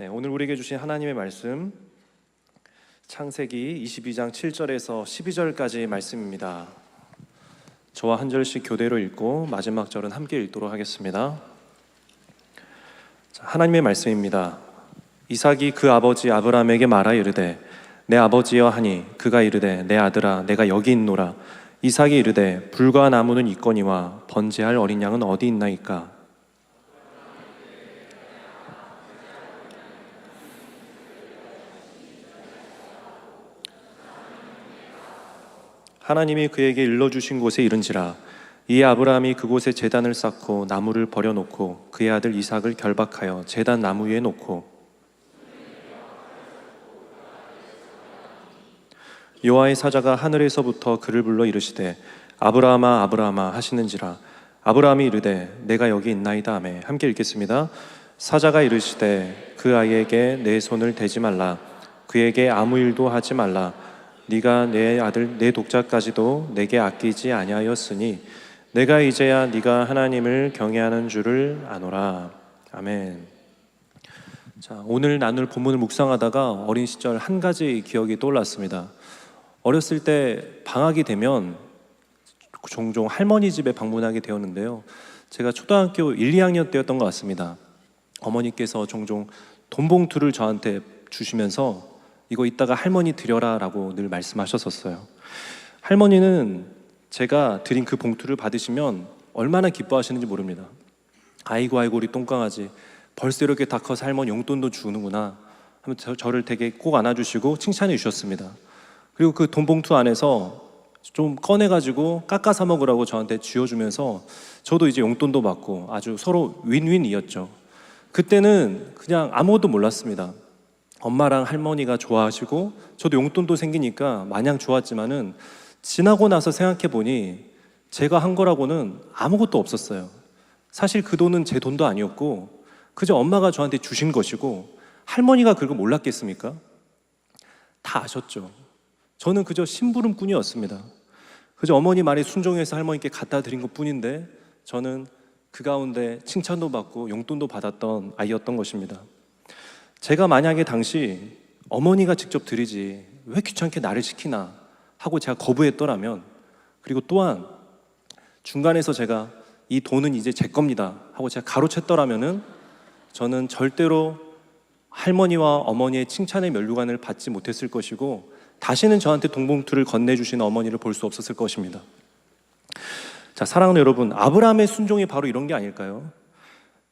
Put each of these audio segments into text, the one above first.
네, 오늘 우리에게 주신 하나님의 말씀 창세기 22장 7절에서 12절까지 말씀입니다. 저와 한 절씩 교대로 읽고 마지막 절은 함께 읽도록 하겠습니다. 자, 하나님의 말씀입니다. 이삭이 그 아버지 아브라함에게 말하 이르되 내 아버지여 하니 그가 이르되 내 아들아 내가 여기 있노라 이삭이 이르되 불과 나무는 있거니와 번제할 어린 양은 어디 있나이까 하나님이 그에게 일러주신 곳에 이른지라. 이에 아브라함이 그곳에 제단을 쌓고 나무를 버려놓고 그의 아들 이삭을 결박하여 제단 나무 위에 놓고. 여호와의 사자가 하늘에서부터 그를 불러 이르시되 아브라함아 아브라함아 하시는지라. 아브라함이 이르되 내가 여기 있나이다 하매 함께 읽겠습니다. 사자가 이르시되 그 아이에게 내 손을 대지 말라. 그에게 아무 일도 하지 말라 네가 내 아들 내 독자까지도 내게 아끼지 아니하였으니 내가 이제야 네가 하나님을 경외하는 줄을 아노라 아멘. 자 오늘 나눌 본문을 묵상하다가 어린 시절 한 가지 기억이 떠올랐습니다. 어렸을 때 방학이 되면 종종 할머니 집에 방문하게 되었는데요. 제가 초등학교 1, 2학년 때였던 것 같습니다. 어머니께서 종종 돈 봉투를 저한테 주시면서 이거 이따가 할머니 드려라 라고 늘 말씀하셨었어요. 할머니는 제가 드린 그 봉투를 받으시면 얼마나 기뻐하시는지 모릅니다. 아이고 아이고 우리 똥강아지 벌써 이렇게 다 커서 할머니 용돈도 주는구나 하면 저, 저를 되게 꼭 안아주시고 칭찬해 주셨습니다. 그리고 그 돈 봉투 안에서 좀 꺼내가지고 깎아서 먹으라고 저한테 쥐어주면서 저도 이제 용돈도 받고 아주 서로 윈윈이었죠. 그때는 그냥 아무것도 몰랐습니다. 엄마랑 할머니가 좋아하시고 저도 용돈도 생기니까 마냥 좋았지만은 지나고 나서 생각해 보니 제가 한 거라고는 아무것도 없었어요. 사실 그 돈은 제 돈도 아니었고 그저 엄마가 저한테 주신 것이고 할머니가 그걸 몰랐겠습니까? 다 아셨죠. 저는 그저 심부름꾼이었습니다. 그저 어머니 말에 순종해서 할머니께 갖다 드린 것 뿐인데 저는 그 가운데 칭찬도 받고 용돈도 받았던 아이였던 것입니다. 제가 만약에 당시 어머니가 직접 드리지 왜 귀찮게 나를 시키나 하고 제가 거부했더라면 그리고 또한 중간에서 제가 이 돈은 이제 제 겁니다 하고 제가 가로챘더라면은 저는 절대로 할머니와 어머니의 칭찬의 면류관을 받지 못했을 것이고 다시는 저한테 동봉투를 건네주시는 어머니를 볼 수 없었을 것입니다. 자, 사랑하는 여러분, 아브라함의 순종이 바로 이런 게 아닐까요?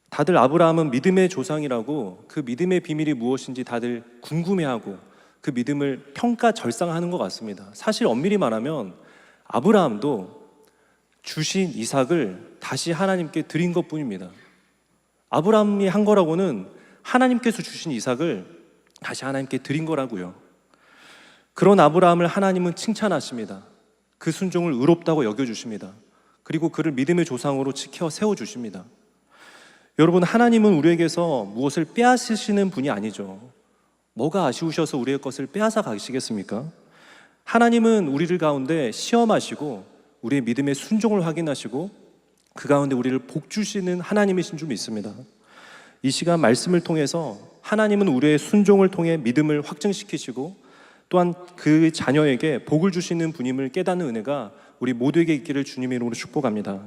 다들 아브라함은 믿음의 조상이라고 그 믿음의 비밀이 무엇인지 다들 궁금해하고 그 믿음을 평가 절상하는 것 같습니다. 사실 엄밀히 말하면 아브라함도 주신 이삭을 다시 하나님께 드린 것 뿐입니다. 아브라함이 한 거라고는 하나님께서 주신 이삭을 다시 하나님께 드린 거라고요. 그런 아브라함을 하나님은 칭찬하십니다. 그 순종을 의롭다고 여겨주십니다. 그리고 그를 믿음의 조상으로 지켜 세워주십니다. 여러분, 하나님은 우리에게서 무엇을 빼앗으시는 분이 아니죠. 뭐가 아쉬우셔서 우리의 것을 빼앗아 가시겠습니까? 하나님은 우리를 가운데 시험하시고 우리의 믿음의 순종을 확인하시고 그 가운데 우리를 복 주시는 하나님이신 줄 믿습니다. 이 시간 말씀을 통해서 하나님은 우리의 순종을 통해 믿음을 확증시키시고 또한 그 자녀에게 복을 주시는 분임을 깨닫는 은혜가 우리 모두에게 있기를 주님의 이름으로 축복합니다.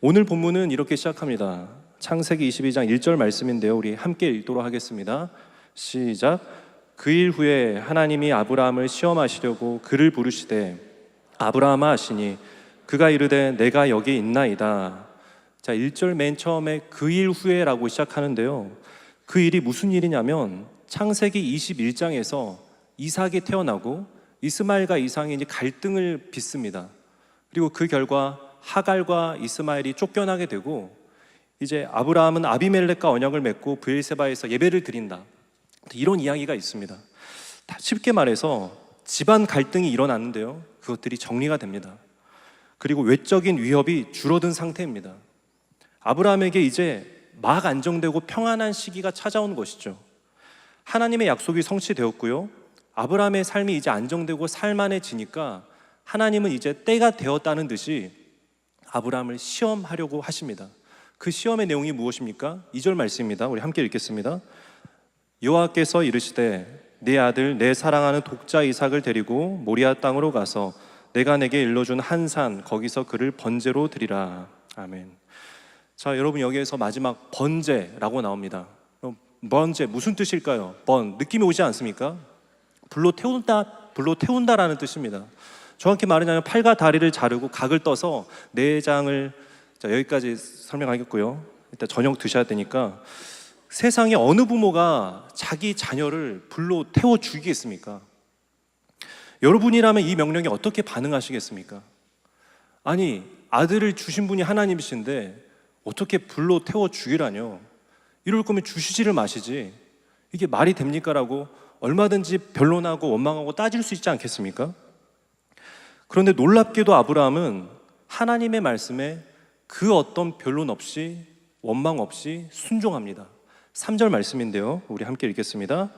오늘 본문은 이렇게 시작합니다. 창세기 22장 1절 말씀인데요. 우리 함께 읽도록 하겠습니다. 시작. 그 일 후에 하나님이 아브라함을 시험하시려고 그를 부르시되 아브라함아 하시니 그가 이르되 내가 여기 있나이다. 자, 1절 맨 처음에 그 일 후에라고 시작하는데요. 그 일이 무슨 일이냐면 창세기 21장에서 이삭이 태어나고 이스마엘과 이상이 이제 갈등을 빚습니다. 그리고 그 결과 하갈과 이스마엘이 쫓겨나게 되고 이제 아브라함은 아비멜렉과 언약을 맺고 브엘세바에서 예배를 드린다. 이런 이야기가 있습니다. 쉽게 말해서 집안 갈등이 일어났는데요. 그것들이 정리가 됩니다. 그리고 외적인 위협이 줄어든 상태입니다. 아브라함에게 이제 막 안정되고 평안한 시기가 찾아온 것이죠. 하나님의 약속이 성취되었고요. 아브라함의 삶이 이제 안정되고 살만해지니까 하나님은 이제 때가 되었다는 듯이 아브라함을 시험하려고 하십니다. 그 시험의 내용이 무엇입니까? 2절 말씀입니다. 우리 함께 읽겠습니다. 여호와께서 이르시되 내 아들 내 사랑하는 독자 이삭을 데리고 모리아 땅으로 가서 내가 내게 일러준 한 산 거기서 그를 번제로 드리라 아멘. 자 여러분 여기에서 마지막 번제라고 나옵니다. 그럼 번제 무슨 뜻일까요? 번 느낌이 오지 않습니까? 불로 태운다 불로 태운다라는 뜻입니다. 정확히 말하자면 팔과 다리를 자르고 각을 떠서 내장을 자, 여기까지 설명하겠고요. 일단 저녁 드셔야 되니까 세상에 어느 부모가 자기 자녀를 불로 태워 죽이겠습니까? 여러분이라면 이 명령에 어떻게 반응하시겠습니까? 아니, 아들을 주신 분이 하나님이신데 어떻게 불로 태워 죽이라뇨? 이럴 거면 주시지를 마시지. 이게 말이 됩니까라고 얼마든지 변론하고 원망하고 따질 수 있지 않겠습니까? 그런데 놀랍게도 아브라함은 하나님의 말씀에 그 어떤 변론 없이 원망 없이 순종합니다. 3절 말씀인데요. 우리 함께 읽겠습니다.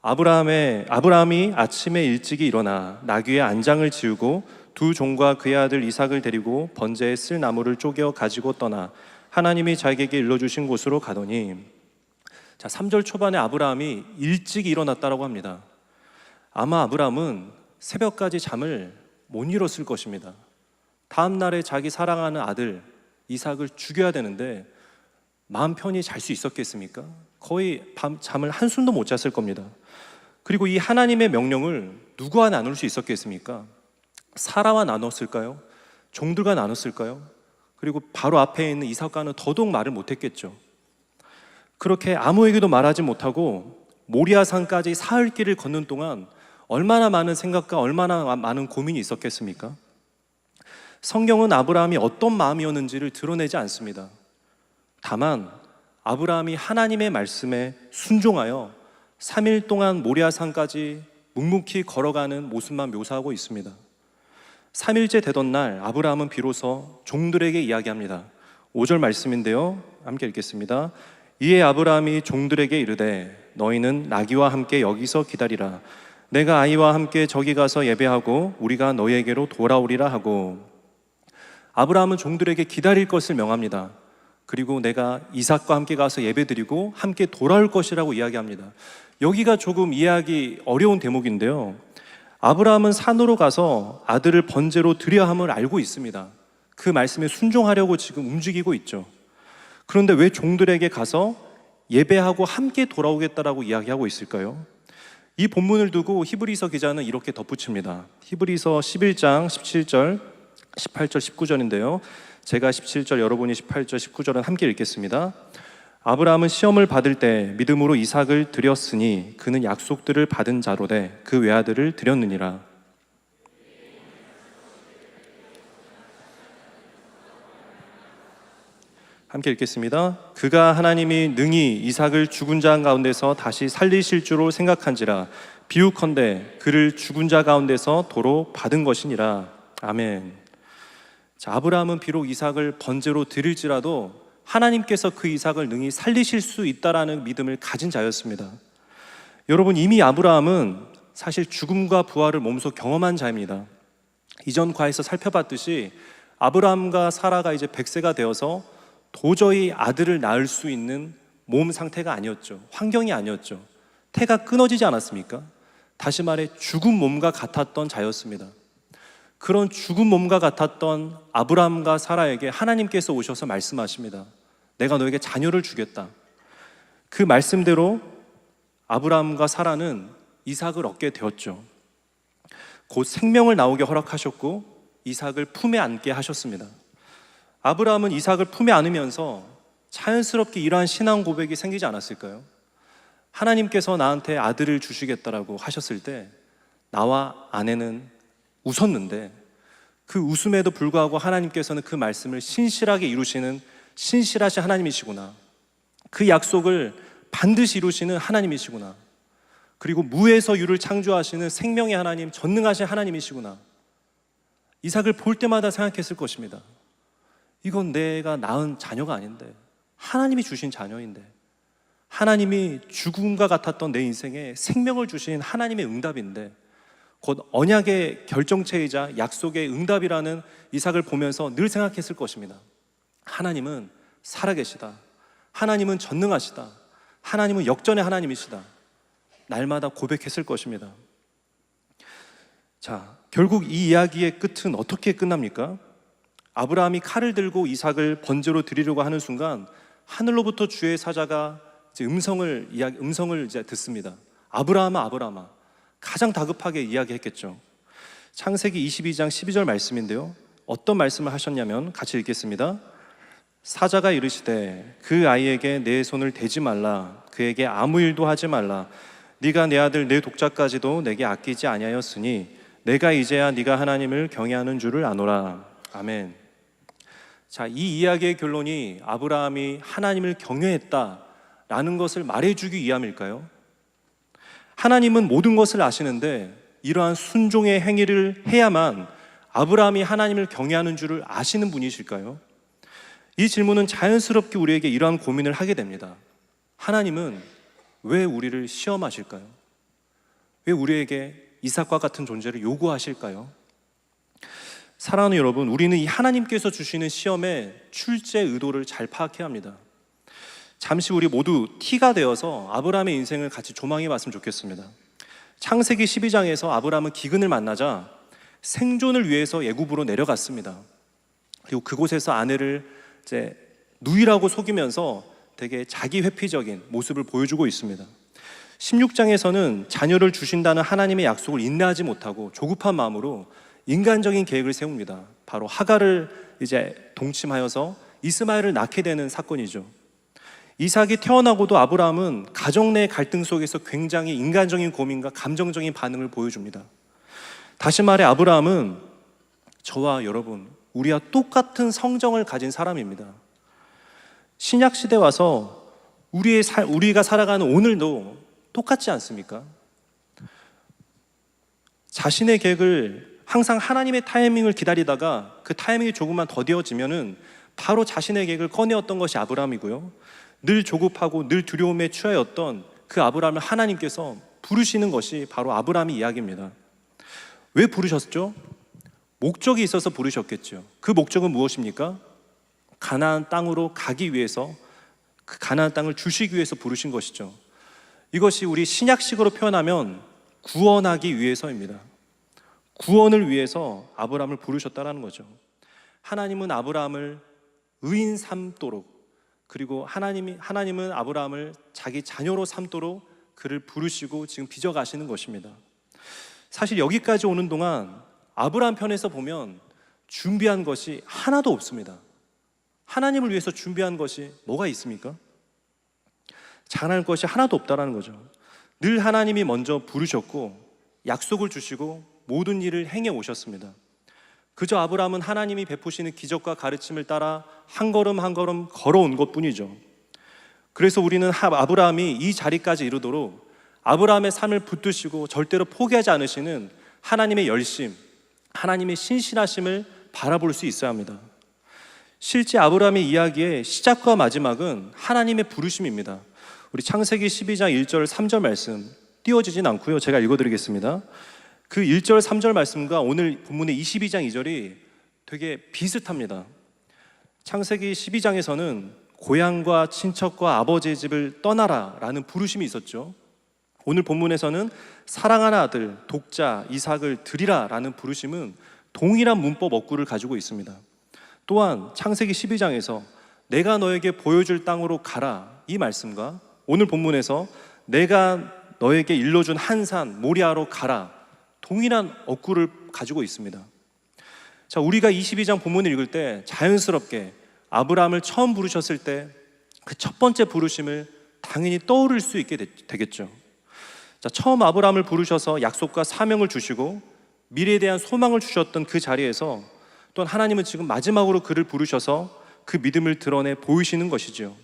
아브라함의 아브라함이 아침에 일찍이 일어나 나귀의 안장을 지우고 두 종과 그의 아들 이삭을 데리고 번제에 쓸 나무를 쪼개 가지고 떠나 하나님이 자기에게 일러 주신 곳으로 가더니 자, 3절 초반에 아브라함이 일찍 일어났다라고 합니다. 아마 아브라함은 새벽까지 잠을 못 이뤘을 것입니다. 다음 날에 자기 사랑하는 아들 이삭을 죽여야 되는데 마음 편히 잘 수 있었겠습니까? 거의 밤 잠을 한숨도 못 잤을 겁니다. 그리고 이 하나님의 명령을 누구와 나눌 수 있었겠습니까? 사라와 나눴을까요? 종들과 나눴을까요? 그리고 바로 앞에 있는 이삭과는 더더욱 말을 못했겠죠. 그렇게 아무에게도 말하지 못하고 모리아산까지 사흘 길을 걷는 동안 얼마나 많은 생각과 얼마나 많은 고민이 있었겠습니까? 성경은 아브라함이 어떤 마음이었는지를 드러내지 않습니다. 다만 아브라함이 하나님의 말씀에 순종하여 3일 동안 모리아산까지 묵묵히 걸어가는 모습만 묘사하고 있습니다. 3일째 되던 날 아브라함은 비로소 종들에게 이야기합니다. 5절 말씀인데요. 함께 읽겠습니다. 이에 아브라함이 종들에게 이르되 너희는 나귀와 함께 여기서 기다리라. 내가 아이와 함께 저기 가서 예배하고 우리가 너희에게로 돌아오리라 하고 아브라함은 종들에게 기다릴 것을 명합니다. 그리고 내가 이삭과 함께 가서 예배드리고 함께 돌아올 것이라고 이야기합니다. 여기가 조금 이해하기 어려운 대목인데요. 아브라함은 산으로 가서 아들을 번제로 드려야 함을 알고 있습니다. 그 말씀에 순종하려고 지금 움직이고 있죠. 그런데 왜 종들에게 가서 예배하고 함께 돌아오겠다라고 이야기하고 있을까요? 이 본문을 두고 히브리서 기자는 이렇게 덧붙입니다. 히브리서 11장 17절, 18절, 19절인데요. 제가 17절, 여러분이 18절, 19절은 함께 읽겠습니다. 아브라함은 시험을 받을 때 믿음으로 이삭을 드렸으니 그는 약속들을 받은 자로되 그 외아들을 드렸느니라. 함께 읽겠습니다. 그가 하나님이 능히 이삭을 죽은 자 가운데서 다시 살리실 줄로 생각한지라 비유컨대 그를 죽은 자 가운데서 도로 받은 것이니라. 아멘. 자, 아브라함은 비록 이삭을 번제로 드릴지라도 하나님께서 그 이삭을 능히 살리실 수 있다라는 믿음을 가진 자였습니다. 여러분 이미 아브라함은 사실 죽음과 부활을 몸소 경험한 자입니다. 이전 과에서 살펴봤듯이 아브라함과 사라가 이제 100세가 되어서 도저히 아들을 낳을 수 있는 몸 상태가 아니었죠. 환경이 아니었죠. 태가 끊어지지 않았습니까? 다시 말해 죽은 몸과 같았던 자였습니다. 그런 죽은 몸과 같았던 아브라함과 사라에게 하나님께서 오셔서 말씀하십니다. 내가 너에게 자녀를 주겠다. 그 말씀대로 아브라함과 사라는 이삭을 얻게 되었죠. 곧 생명을 나오게 허락하셨고 이삭을 품에 안게 하셨습니다. 아브라함은 이삭을 품에 안으면서 자연스럽게 이러한 신앙 고백이 생기지 않았을까요? 하나님께서 나한테 아들을 주시겠다라고 하셨을 때 나와 아내는 웃었는데 그 웃음에도 불구하고 하나님께서는 그 말씀을 신실하게 이루시는 신실하신 하나님이시구나. 그 약속을 반드시 이루시는 하나님이시구나. 그리고 무에서 유를 창조하시는 생명의 하나님, 전능하신 하나님이시구나. 이삭을 볼 때마다 생각했을 것입니다. 이건 내가 낳은 자녀가 아닌데 하나님이 주신 자녀인데 하나님이 죽음과 같았던 내 인생에 생명을 주신 하나님의 응답인데 곧 언약의 결정체이자 약속의 응답이라는 이삭을 보면서 늘 생각했을 것입니다. 하나님은 살아계시다. 하나님은 전능하시다. 하나님은 역전의 하나님이시다. 날마다 고백했을 것입니다. 자, 결국 이 이야기의 끝은 어떻게 끝납니까? 아브라함이 칼을 들고 이삭을 번제로 드리려고 하는 순간 하늘로부터 주의 사자가 음성을 음성을 이제 듣습니다. 아브라함아 아브라함아 가장 다급하게 이야기했겠죠. 창세기 22장 12절 말씀인데요. 어떤 말씀을 하셨냐면 같이 읽겠습니다. 사자가 이르시되 그 아이에게 내 손을 대지 말라 그에게 아무 일도 하지 말라 네가 내 아들 내 독자까지도 내게 아끼지 아니하였으니 내가 이제야 네가 하나님을 경외하는 줄을 아노라 아멘. 자, 이 이야기의 결론이 아브라함이 하나님을 경외했다라는 것을 말해주기 위함일까요? 하나님은 모든 것을 아시는데 이러한 순종의 행위를 해야만 아브라함이 하나님을 경외하는 줄을 아시는 분이실까요? 이 질문은 자연스럽게 우리에게 이러한 고민을 하게 됩니다. 하나님은 왜 우리를 시험하실까요? 왜 우리에게 이삭과 같은 존재를 요구하실까요? 사랑하는 여러분, 우리는 이 하나님께서 주시는 시험의 출제 의도를 잘 파악해야 합니다. 잠시 우리 모두 티가 되어서 아브라함의 인생을 같이 조망해 봤으면 좋겠습니다. 창세기 12장에서 아브라함은 기근을 만나자 생존을 위해서 예굽으로 내려갔습니다. 그리고 그곳에서 아내를 이제 누이라고 속이면서 되게 자기 회피적인 모습을 보여주고 있습니다. 16장에서는 자녀를 주신다는 하나님의 약속을 인내하지 못하고 조급한 마음으로 인간적인 계획을 세웁니다. 바로 하가를 이제 동침하여서 이스마엘을 낳게 되는 사건이죠. 이삭이 태어나고도 아브라함은 가정 내 갈등 속에서 굉장히 인간적인 고민과 감정적인 반응을 보여줍니다. 다시 말해 아브라함은 저와 여러분 우리와 똑같은 성정을 가진 사람입니다. 신약 시대 와서 우리의 살, 우리가 살아가는 오늘도 똑같지 않습니까? 자신의 계획을 항상 하나님의 타이밍을 기다리다가 그 타이밍이 조금만 더디어지면은 바로 자신의 계획을 꺼내었던 것이 아브라함이고요. 늘 조급하고 늘 두려움에 취하였던 그 아브라함을 하나님께서 부르시는 것이 바로 아브라함의 이야기입니다. 왜 부르셨죠? 목적이 있어서 부르셨겠죠. 그 목적은 무엇입니까? 가나안 땅으로 가기 위해서 그 가나안 땅을 주시기 위해서 부르신 것이죠. 이것이 우리 신약식으로 표현하면 구원하기 위해서입니다. 구원을 위해서 아브라함을 부르셨다라는 거죠. 하나님은 아브라함을 의인 삼도록 그리고 하나님이 하나님은 아브라함을 자기 자녀로 삼도록 그를 부르시고 지금 빚어 가시는 것입니다. 사실 여기까지 오는 동안 아브라함 편에서 보면 준비한 것이 하나도 없습니다. 하나님을 위해서 준비한 것이 뭐가 있습니까? 잘할 것이 하나도 없다라는 거죠. 늘 하나님이 먼저 부르셨고 약속을 주시고 모든 일을 행해 오셨습니다. 그저 아브라함은 하나님이 베푸시는 기적과 가르침을 따라 한 걸음 한 걸음 걸어온 것 뿐이죠. 그래서 우리는 아브라함이 이 자리까지 이르도록 아브라함의 삶을 붙드시고 절대로 포기하지 않으시는 하나님의 열심, 하나님의 신실하심을 바라볼 수 있어야 합니다. 실제 아브라함의 이야기의 시작과 마지막은 하나님의 부르심입니다. 우리 창세기 12장 1절 3절 말씀 띄워지진 않고요. 제가 읽어드리겠습니다. 그 1절 3절 말씀과 오늘 본문의 22장 2절이 되게 비슷합니다. 창세기 12장에서는 고향과 친척과 아버지의 집을 떠나라 라는 부르심이 있었죠. 오늘 본문에서는 사랑하는 아들 독자 이삭을 드리라 라는 부르심은 동일한 문법 어구를 가지고 있습니다. 또한 창세기 12장에서 내가 너에게 보여줄 땅으로 가라 이 말씀과 오늘 본문에서 내가 너에게 일러준 한산 모리아로 가라 동일한 어구를 가지고 있습니다. 자, 우리가 22장 본문을 읽을 때 자연스럽게 아브라함을 처음 부르셨을 때 그 첫 번째 부르심을 당연히 떠오를 수 있게 되겠죠. 자, 처음 아브라함을 부르셔서 약속과 사명을 주시고 미래에 대한 소망을 주셨던 그 자리에서 또 하나님은 지금 마지막으로 그를 부르셔서 그 믿음을 드러내 보이시는 것이죠.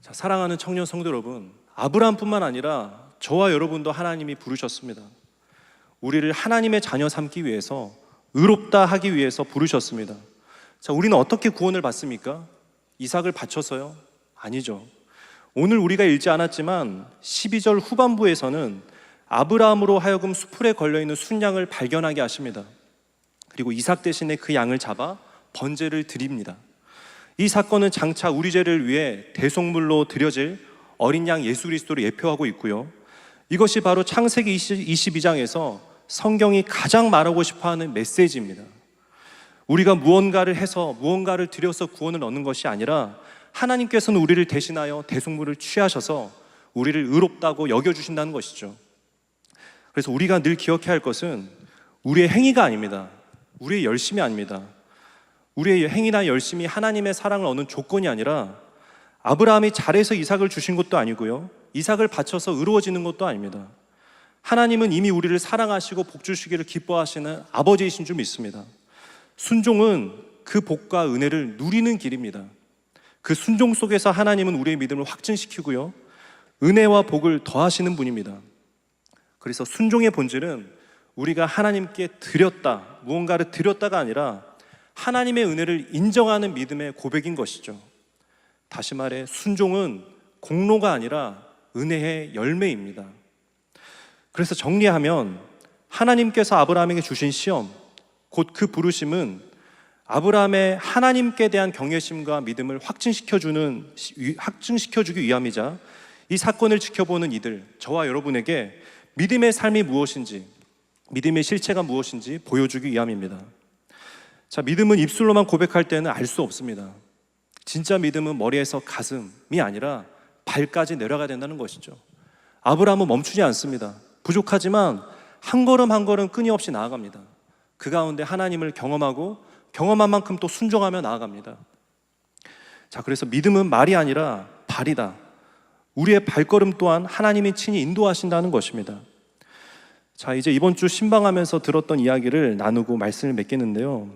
자, 사랑하는 청년 성도 여러분, 아브라함뿐만 아니라 저와 여러분도 하나님이 부르셨습니다. 우리를 하나님의 자녀 삼기 위해서 의롭다 하기 위해서 부르셨습니다. 자, 우리는 어떻게 구원을 받습니까? 이삭을 바쳐서요? 아니죠. 오늘 우리가 읽지 않았지만 12절 후반부에서는 아브라함으로 하여금 수풀에 걸려 있는 순양을 발견하게 하십니다. 그리고 이삭 대신에 그 양을 잡아 번제를 드립니다. 이 사건은 장차 우리 죄를 위해 대속물로 드려질 어린 양 예수 그리스도를 예표하고 있고요. 이것이 바로 창세기 22장에서 성경이 가장 말하고 싶어 하는 메시지입니다. 우리가 무언가를 해서 무언가를 들여서 구원을 얻는 것이 아니라 하나님께서는 우리를 대신하여 대속물을 취하셔서 우리를 의롭다고 여겨주신다는 것이죠. 그래서 우리가 늘 기억해야 할 것은 우리의 행위가 아닙니다. 우리의 열심이 아닙니다. 우리의 행위나 열심이 하나님의 사랑을 얻는 조건이 아니라 아브라함이 잘해서 이삭을 주신 것도 아니고요. 이삭을 바쳐서 의로워지는 것도 아닙니다. 하나님은 이미 우리를 사랑하시고 복 주시기를 기뻐하시는 아버지이신 줄 믿습니다. 순종은 그 복과 은혜를 누리는 길입니다. 그 순종 속에서 하나님은 우리의 믿음을 확증시키고요. 은혜와 복을 더하시는 분입니다. 그래서 순종의 본질은 우리가 하나님께 드렸다, 무언가를 드렸다가 아니라 하나님의 은혜를 인정하는 믿음의 고백인 것이죠. 다시 말해, 순종은 공로가 아니라 은혜의 열매입니다. 그래서 정리하면 하나님께서 아브라함에게 주신 시험, 곧 그 부르심은 아브라함의 하나님께 대한 경외심과 믿음을 확증시켜주는, 확증시켜주기 위함이자 이 사건을 지켜보는 이들, 저와 여러분에게 믿음의 삶이 무엇인지, 믿음의 실체가 무엇인지 보여주기 위함입니다. 자, 믿음은 입술로만 고백할 때는 알 수 없습니다. 진짜 믿음은 머리에서 가슴이 아니라 발까지 내려가야 된다는 것이죠. 아브라함은 멈추지 않습니다. 부족하지만 한 걸음 한 걸음 끊임없이 나아갑니다. 그 가운데 하나님을 경험하고 경험한 만큼 또 순종하며 나아갑니다. 자, 그래서 믿음은 말이 아니라 발이다. 우리의 발걸음 또한 하나님이 친히 인도하신다는 것입니다. 자, 이제 이번 주 신방하면서 들었던 이야기를 나누고 말씀을 맺겠는데요.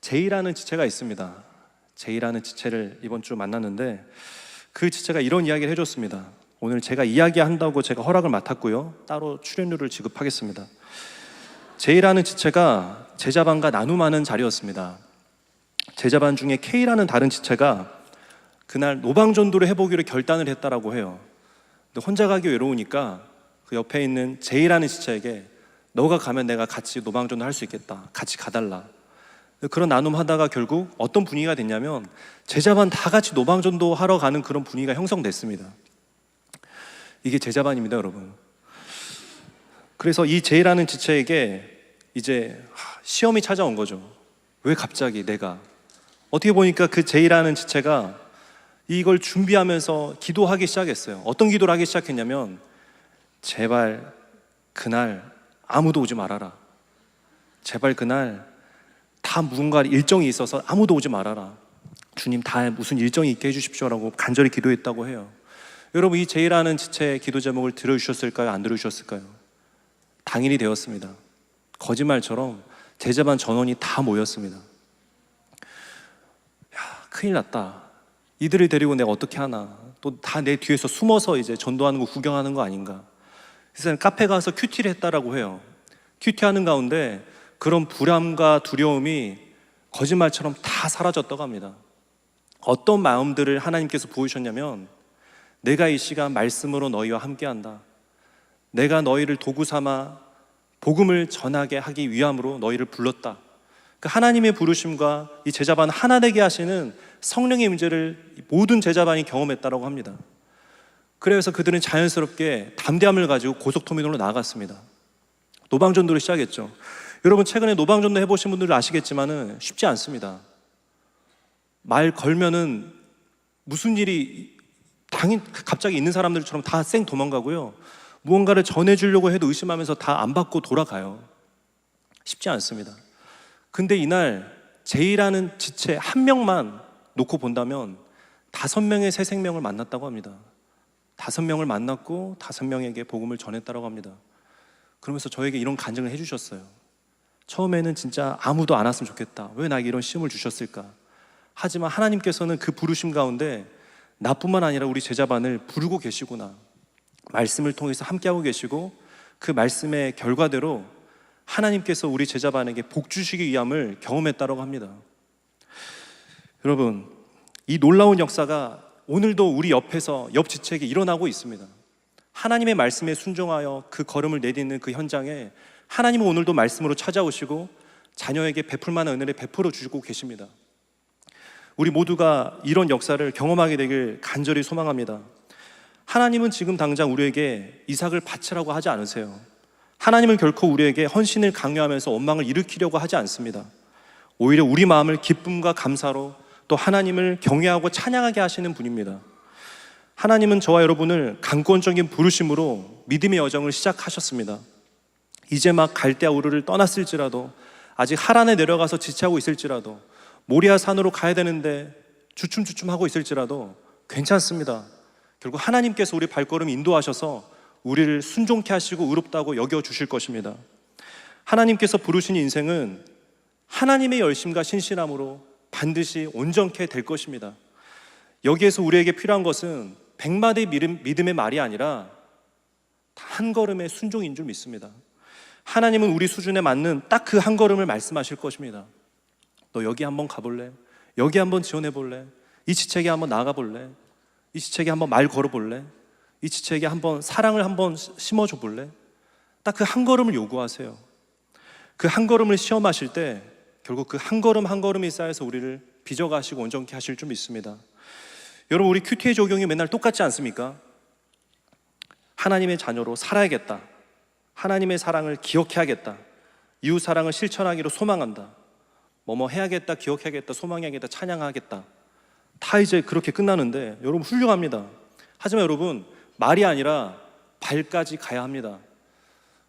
제이라는 지체가 있습니다. 제이라는 지체를 이번 주 만났는데 그 지체가 이런 이야기를 해줬습니다. 오늘 제가 이야기한다고 제가 허락을 맡았고요. 따로 출연료를 지급하겠습니다. 제이라는 지체가 제자반과 나눔하는 자리였습니다. 제자반 중에 K라는 다른 지체가 그날 노방전도를 해보기로 결단을 했다라고 해요. 근데 혼자 가기 외로우니까 그 옆에 있는 제이라는 지체에게 너가 가면 내가 같이 노방전도 할 수 있겠다. 같이 가달라. 그런 나눔하다가 결국 어떤 분위기가 됐냐면 제자반 다 같이 노방전도 하러 가는 그런 분위기가 형성됐습니다. 이게 제자반입니다, 여러분. 그래서 이 제이라는 지체에게 이제 시험이 찾아온 거죠. 왜 갑자기 내가 어떻게 보니까 그 제이라는 지체가 이걸 준비하면서 기도하기 시작했어요. 어떤 기도를 하기 시작했냐면 제발 그날 아무도 오지 말아라. 제발 그날 다 무언가 일정이 있어서 아무도 오지 말아라. 주님 다 무슨 일정이 있게 해주십시오라고 간절히 기도했다고 해요. 여러분 이 제이라는 지체의 기도 제목을 들어주셨을까요? 안 들어주셨을까요? 당일이 되었습니다. 거짓말처럼 제자반 전원이 다 모였습니다. 야 큰일 났다. 이들을 데리고 내가 어떻게 하나? 또 다 내 뒤에서 숨어서 이제 전도하는 거 구경하는 거 아닌가? 그래서 카페 가서 큐티를 했다라고 해요. 큐티하는 가운데 그런 불안과 두려움이 거짓말처럼 다 사라졌다고 합니다. 어떤 마음들을 하나님께서 부으셨냐면 내가 이 시간 말씀으로 너희와 함께한다. 내가 너희를 도구 삼아 복음을 전하게 하기 위함으로 너희를 불렀다. 그 하나님의 부르심과 이 제자반 하나 되게 하시는 성령의 문제를 모든 제자반이 경험했다라고 합니다. 그래서 그들은 자연스럽게 담대함을 가지고 고속터미널로 나아갔습니다. 노방전도를 시작했죠. 여러분 최근에 노방전도 해보신 분들은 아시겠지만은 쉽지 않습니다. 말 걸면은 무슨 일이 당연 갑자기 있는 사람들처럼 다 쌩 도망가고요. 무언가를 전해주려고 해도 의심하면서 다 안 받고 돌아가요. 쉽지 않습니다. 근데 이날 제이라는 지체 한 명만 놓고 본다면 다섯 명의 새 생명을 만났다고 합니다. 다섯 명을 만났고 다섯 명에게 복음을 전했다고 합니다. 그러면서 저에게 이런 간증을 해주셨어요. 처음에는 진짜 아무도 안 왔으면 좋겠다. 왜 나에게 이런 시험을 주셨을까? 하지만 하나님께서는 그 부르심 가운데 나뿐만 아니라 우리 제자반을 부르고 계시구나. 말씀을 통해서 함께하고 계시고 그 말씀의 결과대로 하나님께서 우리 제자반에게 복 주시기 위함을 경험했다고 합니다. 여러분, 이 놀라운 역사가 오늘도 우리 옆에서 옆 지체에게 일어나고 있습니다. 하나님의 말씀에 순종하여 그 걸음을 내딛는 그 현장에 하나님은 오늘도 말씀으로 찾아오시고 자녀에게 베풀 만한 은혜를 베풀어 주고 계십니다. 우리 모두가 이런 역사를 경험하게 되길 간절히 소망합니다. 하나님은 지금 당장 우리에게 이삭을 바치라고 하지 않으세요. 하나님은 결코 우리에게 헌신을 강요하면서 원망을 일으키려고 하지 않습니다. 오히려 우리 마음을 기쁨과 감사로 또 하나님을 경외하고 찬양하게 하시는 분입니다. 하나님은 저와 여러분을 강권적인 부르심으로 믿음의 여정을 시작하셨습니다. 이제 막 갈대아 우르를 떠났을지라도 아직 하란에 내려가서 지체하고 있을지라도 모리아 산으로 가야 되는데 주춤주춤 하고 있을지라도 괜찮습니다. 결국 하나님께서 우리 발걸음 인도하셔서 우리를 순종케 하시고 의롭다고 여겨 주실 것입니다. 하나님께서 부르신 인생은 하나님의 열심과 신실함으로 반드시 온전케 될 것입니다. 여기에서 우리에게 필요한 것은 백마디 믿음, 믿음의 말이 아니라 한 걸음의 순종인 줄 믿습니다. 하나님은 우리 수준에 맞는 딱 그 한 걸음을 말씀하실 것입니다. 너 여기 한번 가볼래? 여기 한번 지원해 볼래? 이 지책에 한번 나가 볼래? 이 지책에 한번 말 걸어 볼래? 이 지책에 한번 사랑을 한번 심어줘 볼래? 딱 그 한 걸음을 요구하세요. 그 한 걸음을 시험하실 때 결국 그 한 걸음 한 걸음이 쌓여서 우리를 빚어가시고 온전케 하실 줄 믿습니다. 여러분 우리 큐티의 적용이 맨날 똑같지 않습니까? 하나님의 자녀로 살아야겠다. 하나님의 사랑을 기억해야겠다. 이웃 사랑을 실천하기로 소망한다. 뭐뭐 해야겠다, 기억해야겠다, 소망해야겠다, 찬양하겠다. 다 이제 그렇게 끝나는데 여러분 훌륭합니다. 하지만 여러분 말이 아니라 발까지 가야 합니다.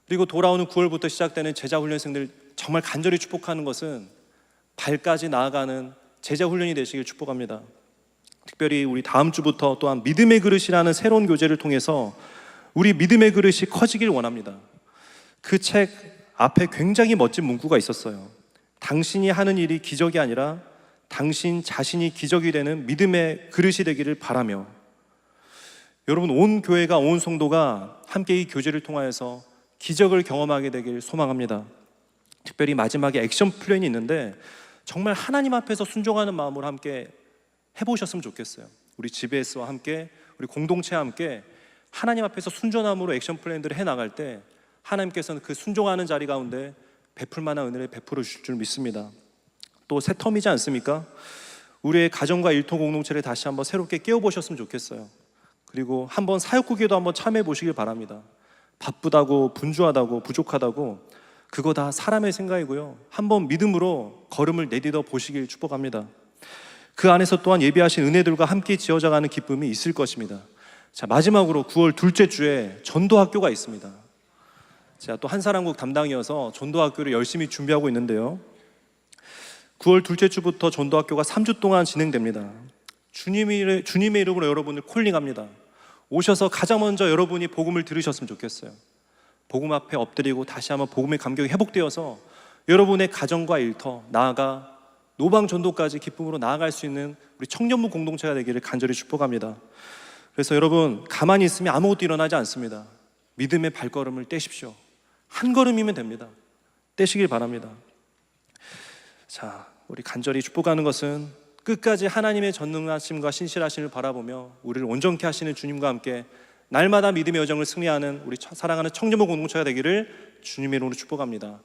그리고 돌아오는 9월부터 시작되는 제자 훈련생들 정말 간절히 축복하는 것은 발까지 나아가는 제자 훈련이 되시길 축복합니다. 특별히 우리 다음 주부터 또한 믿음의 그릇이라는 새로운 교재를 통해서 우리 믿음의 그릇이 커지길 원합니다. 그 책 앞에 굉장히 멋진 문구가 있었어요. 당신이 하는 일이 기적이 아니라 당신 자신이 기적이 되는 믿음의 그릇이 되기를 바라며 여러분 온 교회가 온 성도가 함께 이 교제를 통하여서 기적을 경험하게 되길 소망합니다. 특별히 마지막에 액션 플랜이 있는데 정말 하나님 앞에서 순종하는 마음으로 함께 해보셨으면 좋겠어요. 우리 GBS와 함께 우리 공동체와 함께 하나님 앞에서 순전함으로 액션 플랜들을 해 나갈 때 하나님께서는 그 순종하는 자리 가운데 베풀 만한 은혜를 베풀어 주실 줄 믿습니다. 또 새 텀이지 않습니까? 우리의 가정과 일터 공동체를 다시 한번 새롭게 깨워 보셨으면 좋겠어요. 그리고 한번 사역국에도 한번 참여해 보시길 바랍니다. 바쁘다고 분주하다고 부족하다고 그거 다 사람의 생각이고요. 한번 믿음으로 걸음을 내딛어 보시길 축복합니다. 그 안에서 또한 예비하신 은혜들과 함께 지어져가는 기쁨이 있을 것입니다. 자 마지막으로 9월 둘째 주에 전도 학교가 있습니다. 제가 또 한사람국 담당이어서 전도 학교를 열심히 준비하고 있는데요. 9월 둘째 주부터 전도 학교가 3주 동안 진행됩니다. 주님의 이름으로 여러분을 콜링합니다. 오셔서 가장 먼저 여러분이 복음을 들으셨으면 좋겠어요. 복음 앞에 엎드리고 다시 한번 복음의 감격이 회복되어서 여러분의 가정과 일터 나아가 노방 전도까지 기쁨으로 나아갈 수 있는 우리 청년부 공동체가 되기를 간절히 축복합니다. 그래서 여러분 가만히 있으면 아무것도 일어나지 않습니다. 믿음의 발걸음을 떼십시오. 한 걸음이면 됩니다. 떼시길 바랍니다. 자, 우리 간절히 축복하는 것은 끝까지 하나님의 전능하심과 신실하심을 바라보며 우리를 온전케 하시는 주님과 함께 날마다 믿음의 여정을 승리하는 우리 사랑하는 청년부 공동체가 되기를 주님의 이름으로 축복합니다.